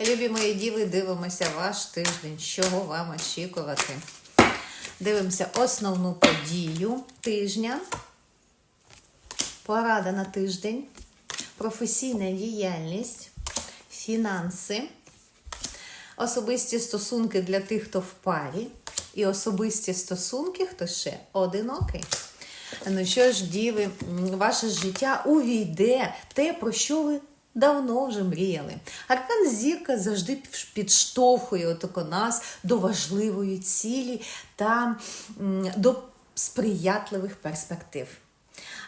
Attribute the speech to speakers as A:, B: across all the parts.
A: Любі мої діви, дивимося ваш тиждень. Чого вам очікувати? Дивимося основну подію тижня. Порада на тиждень, професійна діяльність, фінанси, особисті стосунки для тих, хто в парі, і особисті стосунки, хто ще одинокий. Ну що ж, діви, ваше життя увійде те, про що ви давно вже мріяли. Аркан зірка завжди підштовхує отако нас до важливої цілі та до сприятливих перспектив.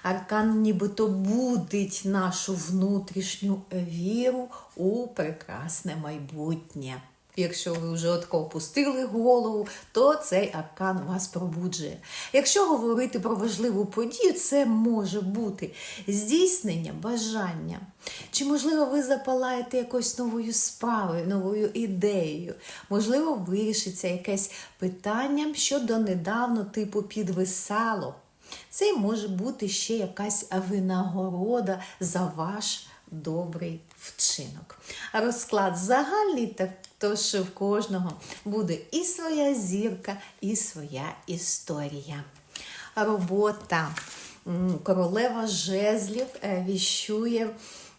A: Аркан нібито будить нашу внутрішню віру у прекрасне майбутнє. Якщо ви вже отко опустили голову, то цей аркан вас пробуджує. Якщо говорити про важливу подію, це може бути здійснення бажання. Чи, можливо, ви запалаєте якоюсь новою справою, новою ідеєю? Можливо, вирішиться якесь питання, що донедавно типу підвисало. Це може бути ще якась винагорода за ваш добрий вчинок. Розклад загальний, так що в кожного буде і своя зірка, і своя історія. Робота. Королева жезлів е, віщує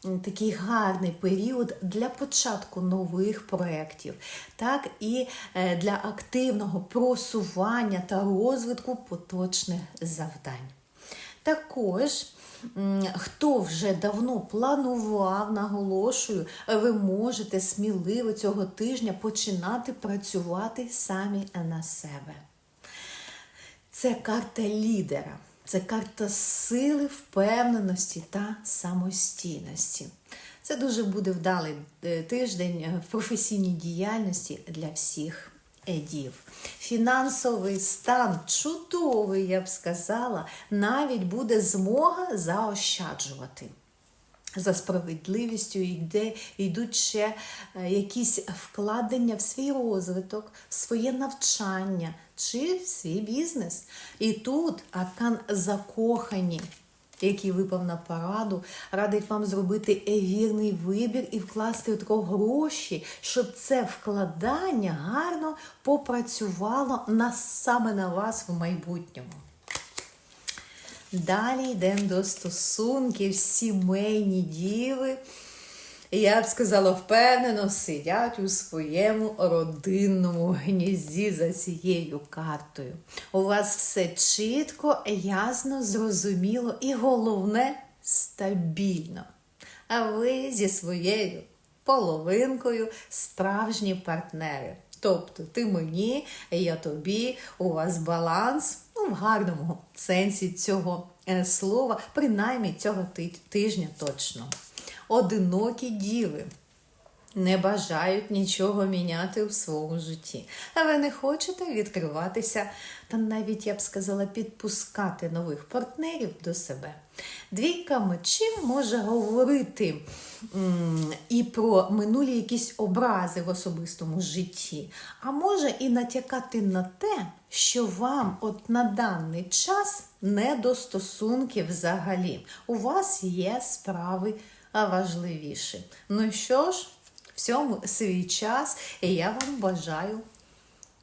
A: такий гарний період для початку нових проєктів, так і е, для активного просування та розвитку поточних завдань. Також, хто вже давно планував, наголошую, ви можете сміливо цього тижня починати працювати самі на себе. Це карта лідера, це карта сили, впевненості та самостійності. Це дуже буде вдалий е, тиждень е, в професійній діяльності для всіх едів. Фінансовий стан чудовий, я б сказала, навіть буде змога заощаджувати. За справедливістю йде, йдуть ще е, якісь вкладення в свій розвиток, в своє навчання чи в свій бізнес. І тут аркан закохані, який випав на параду, радить вам зробити вірний вибір і вкласти тако гроші, щоб це вкладання гарно попрацювало на, саме на вас в майбутньому. Далі йдемо до стосунків, сімейні діви. Я б сказала, впевнено, сидять у своєму родинному гнізді за цією картою. У вас все чітко, ясно, зрозуміло і головне стабільно. А ви зі своєю половинкою справжні партнери. Тобто ти мені, я тобі, у вас баланс ну, в гарному сенсі цього е, слова, принаймні цього тижня точно. Одинокі діви не бажають нічого міняти в своєму житті. А ви не хочете відкриватися та навіть, я б сказала, підпускати нових партнерів до себе. Двійка мечів може говорити і про минулі якісь образи в особистому житті, а може і натякати на те, що вам от на даний час не до стосунків взагалі. У вас є справи а важливіші. Ну що ж, всьому свій час, і я вам бажаю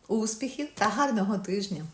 A: успіхів та гарного тижня.